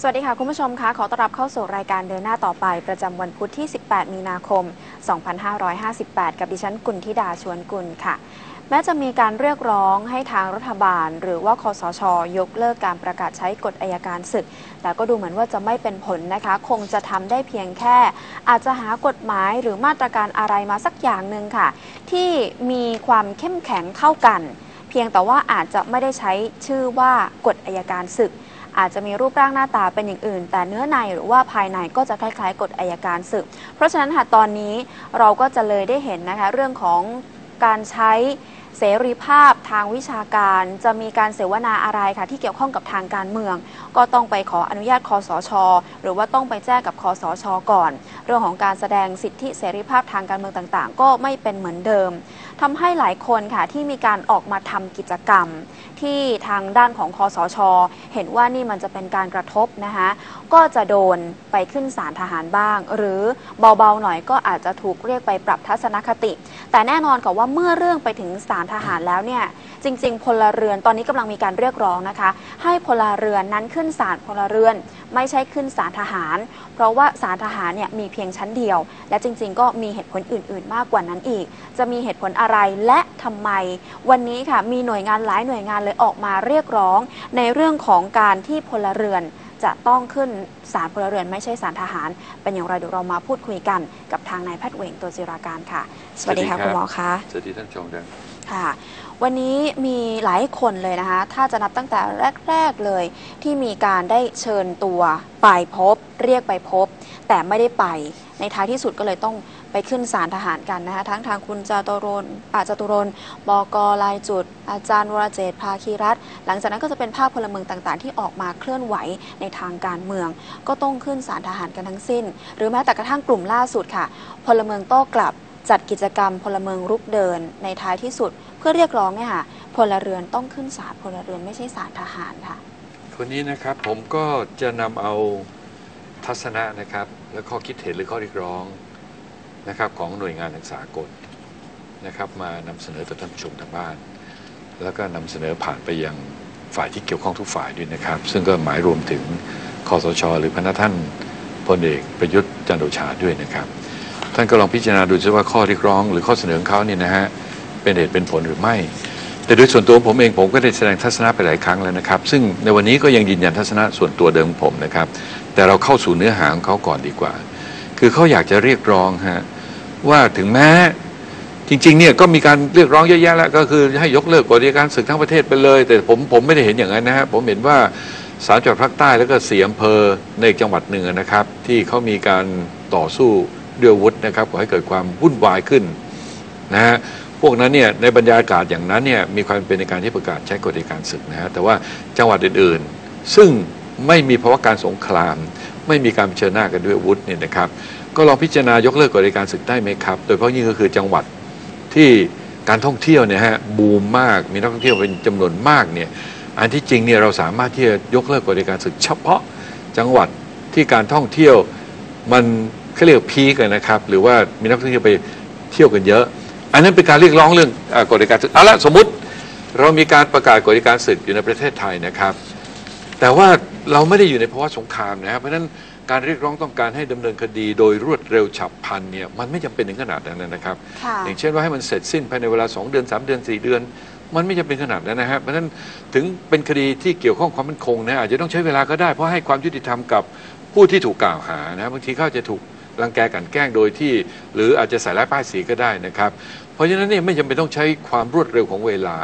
สวัสดีค่ะ คุณผู้ชมคะขอต้อนรับเข้าสู่รายการเดินหน้าต่อไปประจำวันพุธที่ 18 มีนาคม 2558 กับดิฉันกุลธิดาชวนกุลค่ะ แม้จะมีการเรียกร้องให้ทางรัฐบาล หรือว่าคอสช ยกเลิกการประกาศใช้กฎอายการศึก แต่ก็ดูเหมือนว่าจะไม่เป็นผลนะคะ คงจะทำได้เพียงแค่ อาจจะหากฎหมายหรือมาตรการอะไรมาสักอย่างหนึ่งค่ะ ที่มีความเข้มแข็งเท่ากัน เพียงแต่ว่าอาจจะไม่ได้ใช้ชื่อว่ากฎอายการศึก อาจจะมีรูปร่างหน้าตาเป็นอย่างอื่น แต่เนื้อในหรือว่าภายในก็จะคล้ายๆกฎอายการศึก เพราะฉะนั้นค่ะตอนนี้เราก็จะเลยได้เห็นนะคะเรื่องของการใช้เสรีภาพทางวิชาการจะมีการเสวนาอะไรค่ะที่เกี่ยวข้องกับทางการเมือง ก็ต้องไปขออนุญาตคอสช หรือว่าต้องไปแจ้งกับคอสช ก่อน เรื่องของการแสดงสิทธิเสรีภาพทางการเมืองต่างๆ ก็ไม่เป็นเหมือนเดิม ทำให้หลายคนค่ะที่มีการออกมาทำกิจกรรม ที่ทางด้านของคอสช เห็นว่านี่มันจะเป็นการกระทบนะคะก็จะโดนไปขึ้นศาลทหารบ้าง หรือเบาๆหน่อยก็อาจจะถูกเรียกไปปรับทัศนคติ แต่แน่นอนกับว่าเมื่อเรื่องไปถึงศาลทหารแล้วเนี่ยจริง ๆ พลเรือนตอนนี้กำลังมีการเรียกร้องนะคะ ให้พลเรือนนั้นขึ้นศาลพลเรือนไม่ใช่ขึ้นศาลทหาร เพราะว่าศาลทหารเนี่ยมีเพียงชั้นเดียว และจริง ๆ ก็มีเหตุผลอื่น ๆ มากกว่านั้นอีก จะมีเหตุผลอะไรและทำไม วันนี้ค่ะมีหน่วยงานหลายหน่วยงานเลยออกมาเรียกร้อง ในเรื่องของการที่พลเรือนจะต้องขึ้นศาลพลเรือนไม่ใช่ศาลทหาร เป็นอย่างไรเดี๋ยวเรามาพูดคุยกันกับทางนายแพทย์เหวงตัวจิราการค่ะ สวัสดีค่ะสวัสดีครับคุณหมอคะสวัสดีท่านผู้ชมด้วยค่ะ วันนี้มีหลายคนเลยนะคะ ถ้าจะนับตั้งแต่แรก ๆ เลย ที่มีการได้เชิญตัวไปพบ เรียกไปพบ แต่ไม่ได้ไป ในท้ายที่สุดก็เลยต้องไปขึ้นศาลทหารกันนะคะ ทั้งทางคุณจตุรนอาจตุรนบกลายจุด อาจารย์วรเจตภาคีรัตหลังจากนั้นก็จะเป็นภาคพลเมืองต่างๆ ที่ออกมาเคลื่อนไหวในทางการเมือง ก็ต้องขึ้นศาลทหารกันทั้งสิ้น หรือแม้แต่กระทั่งกลุ่มล่าสุดค่ะ พลเมืองโต้กลับ จัดกิจกรรมพลเมืองรุกเดินในท้ายที่สุด เพื่อเรียกร้องเนี่ยค่ะพลเรือนต้องขึ้นศาลพลเรือนไม่ใช่ศาลทหารค่ะคนนี้นะครับผมก็จะนำเอาทัศนะนะครับ และข้อคิดเห็นหรือข้อเรียกร้องนะครับของหน่วยงานทางสากลนะครับมานำเสนอต่อท่านผู้ชมทางบ้าน แล้วก็นำเสนอผ่านไปยังฝ่ายที่เกี่ยวข้องทุกฝ่ายด้วยนะครับ ซึ่งก็หมายรวมถึงคอสช หรือพนักท่านพลเอกประยุทธ์จันทร์โอชาด้วยนะครับ ท่านก็ลองพิจารณาดูซิว่าข้อเรียกร้องหรือข้อเสนอของเขาเนี่ยนะฮะเป็นเหตุเป็นผลหรือไม่ แต่โดยส่วนตัวผมเองผมก็ได้แสดงทัศนะไปหลายครั้งแล้วนะครับ ซึ่งในวันนี้ก็ยังยืนยันทัศนะส่วนตัวเดิมของผมนะครับ แต่เราเข้าสู่เนื้อหาของเขาก่อนดีกว่า คือเขาอยากจะเรียกร้องฮะว่าถึงแม้จริงๆเนี่ยก็มีการเรียกร้องเยอะแยะแล้วก็คือให้ยกเลิกกฎการศึกทั้งประเทศไปเลย แต่ผมผมไม่ได้เห็นอย่างนั้นนะฮะผมเห็นว่าสามจังหวัดภาคใต้แล้วก็สี่อำเภอในจังหวัดหนึ่งนะครับ ที่เขามีการต่อสู้ ด้วยวุธนะครับก่อให้เกิดความวุ่นวายขึ้นนะฮะพวกนั้นเนี่ยในบรรยากาศอย่างนั้นเนี่ยมีความเป็นในการที่ประกาศใช้กฎอัยการศึกนะฮะแต่ว่าจังหวัดอื่นๆ ซึ่งไม่มีภาวะการสงคราม ไม่มีการเผชิญหน้ากันด้วยวุธเนี่ยนะครับก็ลองพิจารณายกเลิกกฎอัยการศึกได้ไหมครับ โดยเฉพาะยิ่งก็คือจังหวัดที่การท่องเที่ยวเนี่ยฮะบูมมากมีนักท่องเที่ยวเป็นจำนวนมากเนี่ยอันที่จริงเนี่ยเราสามารถที่จะยกเลิกกฎอัยการศึกเฉพาะจังหวัดที่การท่องเที่ยวมัน เขาเรียกพีกันนะครับ หรือว่ามีนักท่องเที่ยวไปเที่ยวกันเยอะ อันนั้นเป็นการเรียกร้องเรื่องเออกฎอัยการศึกเอาละสมมติเรามีการประกาศกฎอัยการศึกอยู่ในประเทศไทยนะครับ แต่ว่าเราไม่ได้อยู่ในภาวะสงครามนะครับเพราะฉะนั้นการเรียกร้องต้องการให้ดำเนินคดีโดยรวดเร็วฉับพลันเนี่ยมันไม่จำเป็นถึงขนาดนั้นนะครับค่ะอย่างเช่นว่าให้มันเสร็จสิ้นภายในเวลา 2 เดือน 3 เดือน 4 เดือน มันไม่จำเป็นขนาดนั้นนะครับเพราะฉะนั้นถึงเป็นคดีที่เกี่ยวข้องความมั่นคงนะอาจจะต้องใช้เวลาก็ได้เพราะให้ความยุติธรรมกับผู้ที่ถูกกล่าวหานะบางทีเขาอาจจะถูก รังแกกันแกล้งโดยที่ หรืออาจจะใส่ร้ายป้ายสีก็ได้นะครับ เพราะฉะนั้นเนี่ยไม่จำเป็นต้องใช้ความรวดเร็วของเวลา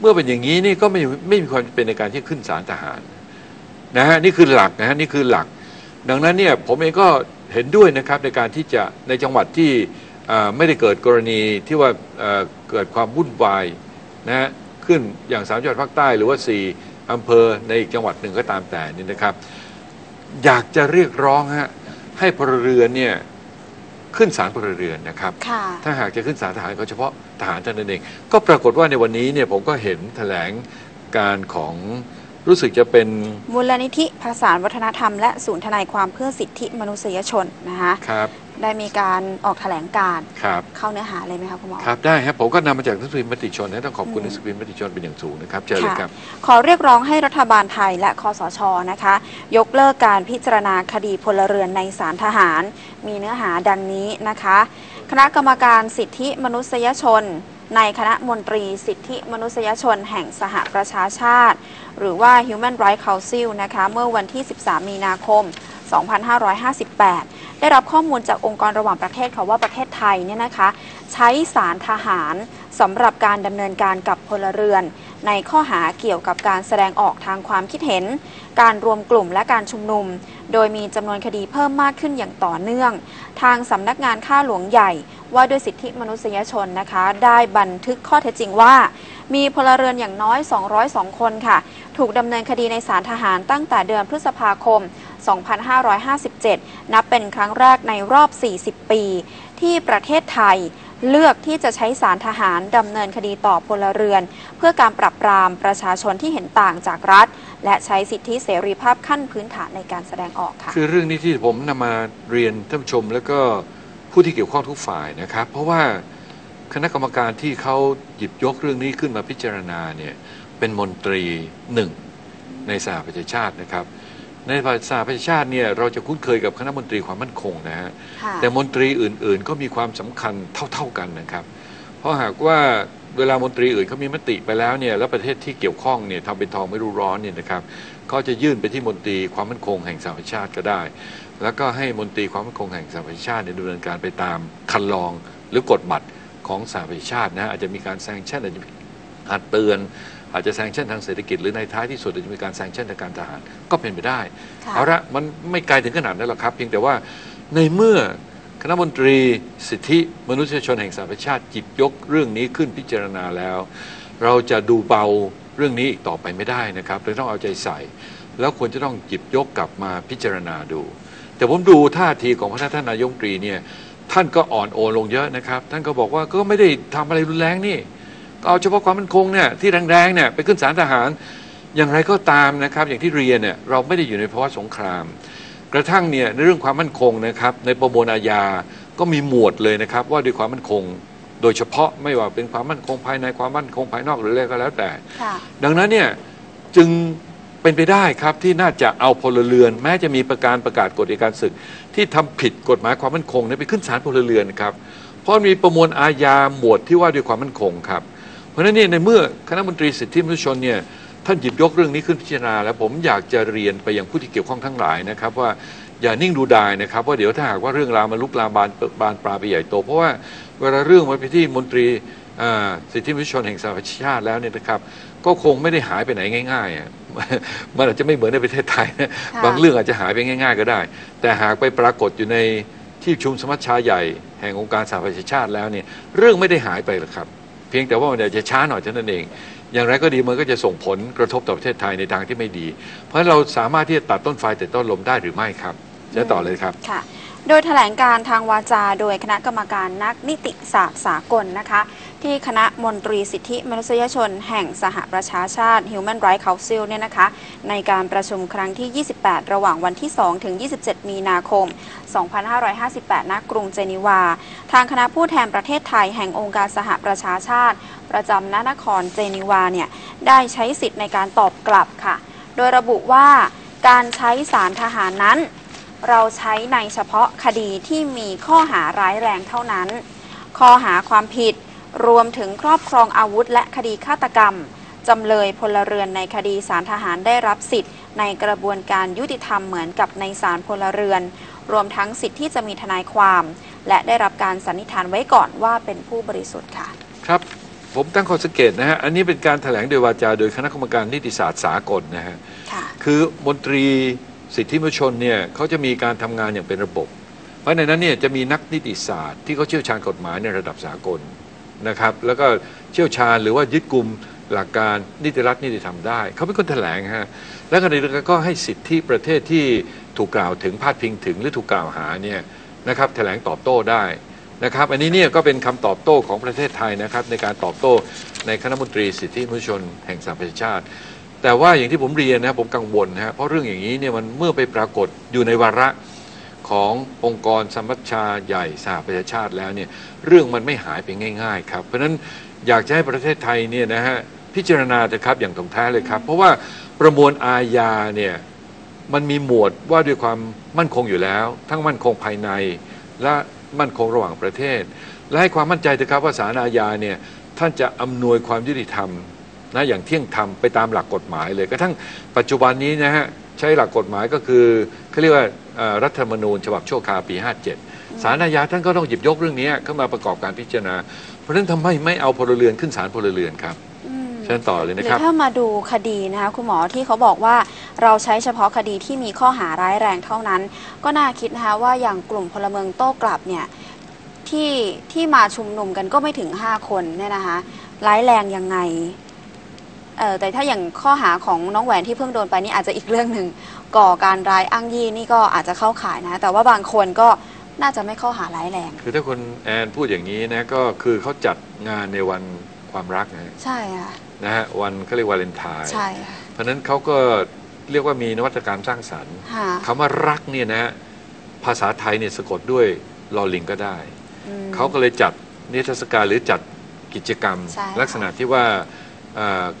เมื่อเป็นอย่างนี้นี่ก็ไม่ไม่มีความจำเป็นในการที่ขึ้นศาลทหารนะฮะนี่คือหลักนะฮะนี่คือหลัก ดังนั้นเนี่ยผมเองก็เห็นด้วยนะครับในการที่จะในจังหวัดที่ไม่ได้เกิดกรณีที่ว่าเอ่อเกิดความวุ่นวายนะฮะขึ้นอย่างสามจังหวัดภาคใต้หรือว่าสี่อำเภอในอีกจังหวัดหนึ่งก็ตามแต่นี่นะครับ อยากจะเรียกร้องฮะ ให้พลเรือนเนี่ยขึ้นศาลพลเรือนนะครับ ค่ะ ถ้าหากจะขึ้นศาลทหารก็เฉพาะทหารเท่านั้นเอง ก็ปรากฏว่าในวันนี้เนี่ยผมก็เห็นแถลงการของ รู้สึกจะเป็นมูลนิธิภาษานวัฒนธรรม และศูนย์ทนายความเพื่อสิทธิมนุษยชนนะคะครับได้มีการออกแถลงการณ์ครับเข้าเนื้อหาเลยไหมคะคุณหมอครับได้ครับผมก็นำมาจากหนังสือพิมพ์มติชนนะต้องขอบคุณอืหมนังสือพิมพ์มติชนเป็นอย่างสูงนะครับเจอเลยครับ ขอเรียกร้องให้รัฐบาลไทยและคอสชนะคะ ยกเลิกการพิจารณาคดีพลเรือนในศาลทหาร มีเนื้อหาดังนี้นะคะ คณะกรรมการสิทธิมนุษยชน ในคณะมนตรีสิทธิมนุษยชนแห่งสหประชาชาติ หรือว่า Human Rights Council นะคะเมื่อวันที่ 13 มีนาคม 2558 ได้รับข้อมูลจากองค์กรระหว่างประเทศค่ะว่าประเทศไทยเนี่ยนะคะ ใช้สารทหารสำหรับการดำเนินการกับพลเรือน ในข้อหาเกี่ยวกับการแสดงออกทางความคิดเห็น การรวมกลุ่มและการชุมนุม โดยมีจำนวนคดีเพิ่มมากขึ้นอย่างต่อเนื่อง ทางสำนักงานข้าหลวงใหญ่ ว่าด้วยสิทธิมนุษยชนนะคะ ได้บันทึกข้อเท็จจริงว่า มีพลเรือนอย่างน้อย 202 คนค่ะ ถูกดำเนินคดีในศาลทหารตั้งแต่เดือนพฤษภาคม 2557 นับเป็นครั้งแรกในรอบ 40 ปี ที่ประเทศไทย เลือกที่จะใช้สารทหารดำเนินคดีต่อพลเรือน เพื่อการปรับปรามประชาชนที่เห็นต่างจากรัฐ และใช้สิทธิเสรีภาพขั้นพื้นฐานในการแสดงออกค่ะ คือเรื่องนี้ที่ผมนำมาเรียนท่านผู้ชม แล้วก็ผู้ที่เกี่ยวข้องทุกฝ่ายนะครับ เพราะว่าคณะกรรมการที่เขาหยิบยกเรื่องนี้ขึ้นมาพิจารณาเนี่ยเป็นมนตรีหนึ่งในสหประชาชาตินะครับ ในสหประชาชาติเนี่ยเราจะคุ้นเคยกับคณะมนตรีความมั่นคงนะฮะค่ะแต่มนตรีอื่นๆ ก็มีความสำคัญเท่าๆกันนะครับ เพราะหากว่าเวลามนตรีอื่นเขามีมติไปแล้วเนี่ยแล้วประเทศที่เกี่ยวข้องเนี่ยทำเป็นทองไม่รู้ร้อนเนี่ยนะครับก็จะยื่นไปที่มนตรีความมั่นคงแห่งสหประชาชาติก็ได้ แล้วก็ให้มนตรีความมั่นคงแห่งสหประชาชาติเนี่ยดำเนินการไปตามคันลองหรือกฎบัตรของสหประชาชาตินะอาจจะมีการแซงชั่นอาจจะมีอาจเตือน อาจจะแซงชั่นทางเศรษฐกิจหรือในท้ายที่สุดอาจจะมีการแซงชั่นทางการทหารก็เป็นไปได้ค่ะเอาละมันไม่ไกลถึงขนาดนั้นหรอกครับ เพียงแต่ว่าในเมื่อคณะมนตรีสิทธิมนุษยชนแห่งสหประชาชาติหยิบยกเรื่องนี้ขึ้นพิจารณาแล้ว เราจะดูเบาเรื่องนี้อีกต่อไปไม่ได้นะครับเราต้องเอาใจใส่ แล้วควรจะต้องหยิบยกกลับมาพิจารณาดู แต่ผมดูท่าทีของพระท่านนายกรัฐมนตรีเนี่ยท่านก็อ่อนโอนลงเยอะนะครับ ท่านก็บอกว่าก็ไม่ได้ทำอะไรรุนแรงนี่ก็ เอาเฉพาะความมั่นคงเนี่ยที่แรงๆเนี่ยไปขึ้นศาลทหาร อย่างไรก็ตามนะครับ อย่างที่เรียนเนี่ยเราไม่ได้อยู่ในภาวะสงคราม กระทั่งเนี่ยในเรื่องความมั่นคงนะครับในประมวลอาญาก็มีหมวดเลยนะครับ ว่าด้วยความมั่นคง โดยเฉพาะไม่ว่าเป็นความมั่นคงภายในความมั่นคงภายนอกหรืออะไรก็แล้วแต่ค่ะดังนั้นเนี่ยจึงเป็นไปได้ครับที่น่าจะเอาพลเรือน แม้จะมีประการประกาศกฎอัยการศึก ที่ทำผิดกฎหมายความมั่นคงเนี่ยไปขึ้นศาลพลเรือนครับเพราะมีประมวลอาญาหมวดที่ว่าด้วยความมั่นคงครับ เพราะฉะนั้นเนี่ยในเมื่อคณะมนตรีสิทธิมนุษยชนเนี่ยท่านหยิบยกเรื่องนี้ขึ้นพิจารณา แล้วผมอยากจะเรียนไปยังผู้ที่เกี่ยวข้องทั้งหลายนะครับ ว่าอย่านิ่งดูดายนะครับว่าเดี๋ยวถ้าหากว่าเรื่องราวมันลุกลามบานบานปลาไปใหญ่โต เพราะว่าเวลาเรื่องมันไปที่มนตรีอ่าสิทธิมนุษยชนแห่งสหประชาชาติแล้วเนี่ยนะครับ ก็คงไม่ได้หายไปไหนง่ายๆมันอาจจะไม่เหมือนในประเทศไทยนะบางเรื่องอาจจะหายไปง่าย ๆ ก็ได้ แต่หากไปปรากฏอยู่ในที่ชุมสมัชชาใหญ่แห่งองค์การสหประชาชาติแล้วเนี่ยเรื่องไม่ได้หายไปหรอกครับ พียงแต่ว่ามันอาจจะช้าหน่อยเท่านั้นเอง อย่างไรก็ดีมันก็จะส่งผลกระทบต่อประเทศไทยในทางที่ไม่ดี เพราะฉะเราสามารถที่จะตัดต้นไฟแต่ต้นลมได้หรือไม่ครับจะต่อเลยครับค่ะโดยแถลงการทางวาจาโดยคณะกรรมการนักนิติศาสตร์สากลนะคะ ที่คณะมนตรีสิทธิมนุษยชน แห่งสหประชาชาติ Human Rights Council เนี่ยนะคะ ในการประชุมครั้งที่ 28 ระหว่างวันที่ 2 ถึง 27 มีนาคม 2558 ณ กรุงเจนีวา ทางคณะผู้แทนประเทศไทยแห่งองค์การสหประชาชาติ ประจำณนครเจนีวาเนี่ยได้ใช้สิทธิ์ในการตอบกลับค่ะ โดยระบุว่าการใช้สารทหารนั้น เราใช้ในเฉพาะคดีที่มีข้อหาร้ายแรงเท่านั้น ข้อหาความผิด รวมถึงครอบครองอาวุธและคดีฆาตกรรม จำเลยพลเรือนในคดีสารทหารได้รับสิทธิ์ ในกระบวนการยุติธรรมเหมือนกับในศาลพลเรือน รวมทั้งสิทธิ์ที่จะมีทนายความ และได้รับการสันนิษฐานไว้ก่อนว่าเป็นผู้บริสุทธิ์ค่ะ ครับ ผมตั้งข้อสังเกตนะฮะ อันนี้เป็นการแถลงโดยวาจาโดยคณะกรรมการนิติศาสตร์สากลนะฮะค่ะคือมนตรีสิทธิมนุษยชนเนี่ยเขาจะมีการทำงานอย่างเป็นระบบ เพราะในนั้นเนี่ยจะมีนักนิติศาสตร์ที่เขาเชี่ยวชาญกฎหมายในระดับสากล นะครับ แล้วก็เชี่ยวชาญหรือว่ายึดกลุ่มหลักการนิติรัฐนิติธรรมได้ เขาเป็นคนแถลงฮะแล้วก็ในเรื่องก็ให้สิทธิประเทศที่ถูกกล่าวถึงพาดพิงถึงหรือถูกกล่าวหาเนี่ยนะครับแถลงตอบโต้ได้นะครับ อันนี้เนี่ยก็เป็นคำตอบโต้ของประเทศไทยนะครับ ในการตอบโต้ในคณะมนตรีสิทธิมนุษยชนแห่งสหประชาชาติ แต่ว่าอย่างที่ผมเรียนนะครับผมกังวลนะฮะเพราะเรื่องอย่างนี้เนี่ยมันเมื่อไปปรากฏอยู่ในวาระ ขององค์กรสมัชชาใหญ่สหประชาชาติแล้วเนี่ยเรื่องมันไม่หายไปง่าย ๆ ครับ เพราะฉะนั้นอยากจะให้ประเทศไทยเนี่ยนะฮะพิจารณาเถอะครับอย่างตรงแท้เลยครับ เพราะว่าประมวลอาญาเนี่ยมันมีหมวดว่าด้วยความมั่นคงอยู่แล้ว ทั้งมั่นคงภายใน และมั่นคงระหว่างประเทศ และให้ความมั่นใจเถอะครับว่าศาลอาญาเนี่ยท่านจะอำนวยความยุติธรรมนะอย่างเที่ยงธรรมไปตามหลักกฎหมายเลยกระทั่งปัจจุบันนี้นะฮะใช้หลักกฎหมายก็คือเขาเรียกว่า รัฐธรรมนูญฉบับชั่วคราวปี 57ศาลอาญาท่านก็ต้องหยิบยกเรื่องนี้เข้ามาประกอบการพิจารณา เพราะฉะนั้นทำไมไม่เอาพลเรือนขึ้นศาลพลเรือนครับอืมเชิญต่อเลยหนะรืครัอบถ้ามาดูคดีนะคะคุณหมอที่เขาบอกว่าเราใช้เฉพาะคดีที่มีข้อหาร้ายแรงเท่านั้น ก็น่าคิดนะคะว่าอย่างกลุ่มพลเมืองโต้กลับเนี่ยที่ที่มาชุมนุมกันก็ไม่ถึง 5 คนเนี่ยนะคะร้ายแรงยังไงเออแต่ถ้าอย่างข้อหาของน้องแหวนที่เพิ่งโดนไปนี่อาจจะอีกเรื่องหนึ่ง ก่อการร้ายอ้างยี่นี่ก็อาจจะเข้าข่ายนะ แต่ว่าบางคนก็น่าจะไม่เข้าหาร้ายแรง คือถ้าคุณแอนพูดอย่างนี้นะก็คือเขาจัดงานในวันความรักนะฮะใช่ค่ะนะฮะวันเขาเรียกวาเลนไทน์ใช่ค่ะเพราะฉะนั้นเขาก็เรียกว่ามีนวัตกรรมสร้างสรรค์ค่ะคำว่ารักเนี่ยนะฮะภาษาไทยเนี่ยสะกดด้วยลอลิงก็ได้ อืม เขาก็เลยจัดนิทรรศการหรือจัดกิจกรรม ใช่ลักษณะที่ว่าเอ่อ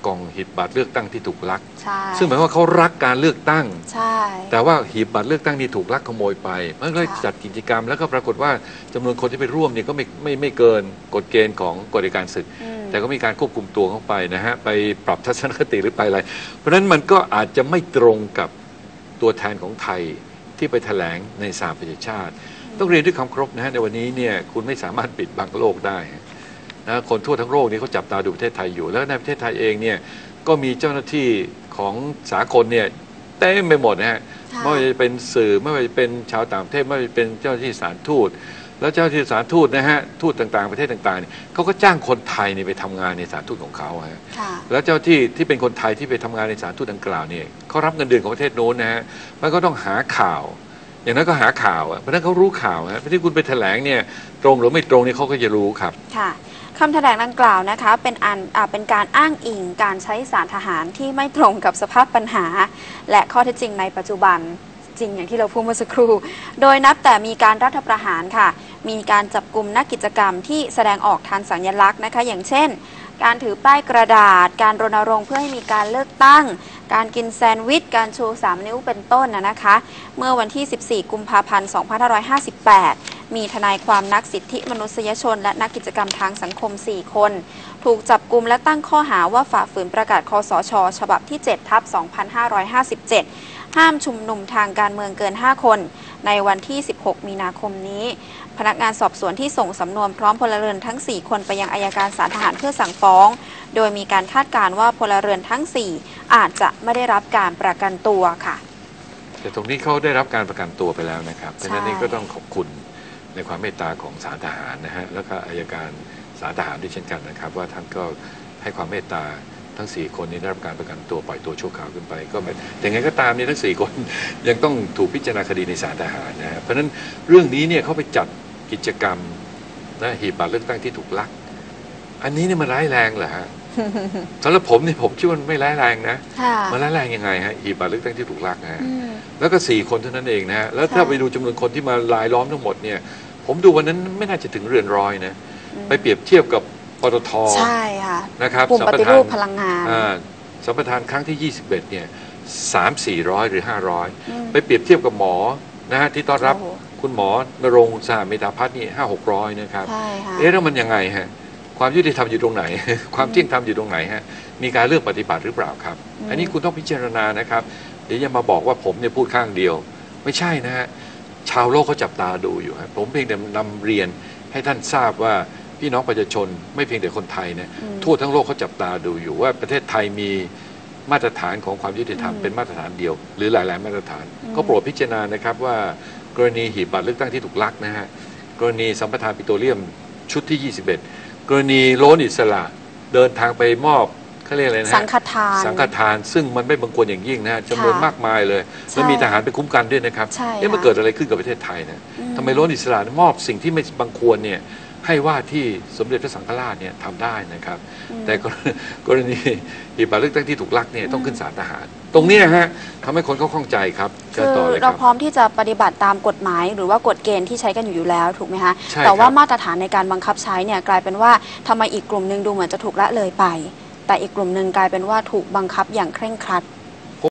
กล่องหีบบัตรเลือกตั้งที่ถูกลัก ใช่ซึ่งหมายความว่าเขารักการเลือกตั้ง ใช่ แต่ว่าหีบบัตรเลือกตั้งนี่ถูกลักขโมยไปมันก็เลยค่ะจัดกิจกรรม แล้วก็ปรากฏว่าจำนวนคนที่ไปร่วมเนี่ยก็ไม่ไม่ไม่เกินกฎเกณฑ์ของกฎอัยการศึก อืม แต่ก็มีการควบคุมตัวเข้าไปนะฮะไปปรับทัศนคติหรือไปอะไร เพราะฉะนั้นมันก็อาจจะไม่ตรงกับตัวแทนของไทยที่ไปแถลงในสหประชาชาติ ต้องเรียนด้วยคำเคารพนะฮะในวันนี้เนี่ยคุณไม่สามารถปิดบังโลกได้ นะคนทั่วทั้งโลกนี้เขาจับตาดูประเทศไทยอยู่ แล้วในประเทศไทยเองเนี่ยก็มีเจ้าหน้าที่ของสากลเนี่ยเต็มไปหมดนะฮะค่ะไม่ว่าจะเป็นสื่อไม่ว่าจะเป็นชาวต่างประเทศไม่ว่าจะเป็นเจ้าหน้าที่สถารทูต แล้วเจ้าหน้าที่สถารทูตนะฮะทูตต่างๆ ประเทศต่างๆเนี่ยเขาก็จ้างคนไทยเนี่ยไปทำงานในสถารทูตของเขาฮะค่ะแล้วเจ้าที่ที่เป็นคนไทยที่ไปทำงานในสถารทูตดังกล่าวเนี่ยเขารับเงินเดือนของประเทศโน้นนะฮะมันก็ต้องหาข่าว อย่างนั้นก็หาข่าวอะเพราะฉะนั้นเขารู้ข่าวฮะไม่ที่คุณไปแถลงเนี่ยตรงหรือไม่ตรงเนี่ยเขาก็จะรู้ครับค่ะ คำแถลงดังกล่าวนะคะเป็นอันอาเป็นการอ้างอิงการใช้สารทหารที่ไม่ตรงกับสภาพปัญหา และข้อเท็จจริงในปัจจุบันจริงอย่างที่เราพูดเมื่อสักครู่ โดยนับแต่มีการรัฐประหารค่ะ มีการจับกลุ่มนักกิจกรรมที่แสดงออกทางสัญลักษณ์นะคะ อย่างเช่น การถือป้ายกระดาษ การรณรงค์เพื่อให้มีการเลือกตั้ง การกินแซนด์วิช การชู 3 นิ้วเป็นต้นนะนะคะ เมื่อวันที่ 14 กุมภาพันธ์ 2558 มีทนายความนักสิทธิมนุษยชน และนักกิจกรรมทางสังคม 4 คน ถูกจับกลุ่มและตั้งข้อหาว่าฝ่าฝืนประกาศคอสช ฉบับที่ 7 ทับ 2557 ห้ามชุมนุมทางการเมืองเกิน 5 คน ในวันที่ 16 มีนาคมนี้ พนักงานสอบสวนที่ส่งสำนวนพร้อมพลเรือนทั้ง 4 คนไปยังอายการศาลทหารเพื่อสั่งฟ้อง โดยมีการคาดการณ์ว่าพลเรือนทั้ง 4 อาจจะไม่ได้รับการประกันตัวค่ะแต่ตรงนี้เขาได้รับการประกันตัวไปแล้วนะครับเพราะนั้นนี่ก็ต้องขอบคุณ ในความเมตตาของศาลทหารนะฮะแล้วก็อายการศาลทหารด้วยเช่นกันนะครับ ว่าท่านก็ให้ความเมตตาทั้ง 4 คนนี้ได้รับการประกันตัวปล่อยตัวชั่วคราวขึ้นไป ก็ไม่แต่ไงก็ตามเนี่ยทั้ง 4 คนยังต้องถูกพิจารณาคดีในศาลทหารนะฮะเพราะฉะนั้นเรื่องนี้เนี่ยเขาไปจัดกิจกรรมนะหีบบัตรเลือกตั้งที่ถูกลัก อันนี้เนี่ยมันร้ายแรงเหรอฮะสำหรับผมเนี่ยผมคิดว่ามันไม่ร้ายแรงนะค่ะมันร้ายแรงยังไงฮะหีบบัตรเลือกตั้งที่ถูกลักนะฮะอืมแล้วก็สี่คนเท่านั้นเองนะฮะแล้วถ้าค่ะไปดูจำนวนคนที่มาลายล้อมทั้งหมดเนี่ย ผมดูวันนั้นไม่น่าจะถึงเรือนร้อยนะอืมไปเปรียบเทียบกับปตทใช่ค่ะนะครับกลุ่มปฏิรูปพลังงานอ่าสัมปทานครั้งที่ 21 เนี่ยสามสี่ร้อยหรืออืม500 ไปเปรียบเทียบกับหมอนะฮะที่ต้อนรับโอ้โหคุณหมอนรงค์สหเมธาพัฒน์นี่ห้าหกร้อยนะครับใช่ค่ะเอ๊ะแล้วมันยังไงฮะความยุติธรรมอยู่ตรงไหน ความเที่ยงธรรมอยู่ตรงไหนฮะมีการเลือกปฏิบัติหรือเปล่าครับอืมอันนี้คุณต้องพิจารณานะครับ เดี๋ยวอย่ามาบอกว่าผมเนี่ยพูดข้างเดียว ไม่ใช่นะฮะ ชาวโลกเขาจับตาดูอยู่ครับผมเพียงแต่นำเรียนให้ท่านทราบว่าพี่น้องประชาชนไม่เพียงแต่คนไทยนะอืมทั่วทั้งโลกเขาจับตาดูอยู่ว่าประเทศไทยมีมาตรฐานของความยุติธรรมอืมเป็นมาตรฐานเดียว หรือหลาย ๆ มาตรฐานอืมก็โปรดพิจารณานะครับว่ากรณีหีบบัตรเลือกตั้งที่ถูกลักนะฮะกรณีสัมปทานปิโตรเลียมชุดที่ 21 กรณีโลนอิสระเดินทางไปมอบ เขาเรียกอะไรนะฮะสังฆทาน สังฆทานซึ่งมันไม่บังควรอย่างยิ่งนะฮะจำนวนค่ะมากมายเลยใช่แล้วมีทหารไปคุ้มกันด้วยนะครับใช่เอ๊ะมันค่ะเกิดอะไรขึ้นกับประเทศไทยนะอืทำไมโลนอิสระมอบสิ่งที่ไม่บังควรเนี่ยให้ว่าที่สมเด็จพระสังฆราชเนี่ยทำได้นะครับ อืม แต่กรณีกรณีหีบบัตรเลือกตั้งที่ถูกลักเนี่ยต้องขึ้นศาลทหาร ตรงเนี้ยฮะทำให้คนเขาข้องใจครับเชิคืญอต่อเลยคเรารับ พร้อมที่จะปฏิบัติตามกฎหมาย หรือว่ากฎเกณฑ์ที่ใช้กันอยู่อยู่แล้วถูกไหมคะใช่แต่ว่าครับมาตรฐานในการบังคับใช้เนี่ยกลายเป็นว่าทำไมอีกกลุ่มหนึ่งดูเหมือนจะถูกละเลยไป แต่อีกกลุ่มหนึ่งกลายเป็นว่าถูกบังคับอย่างเคร่งครัด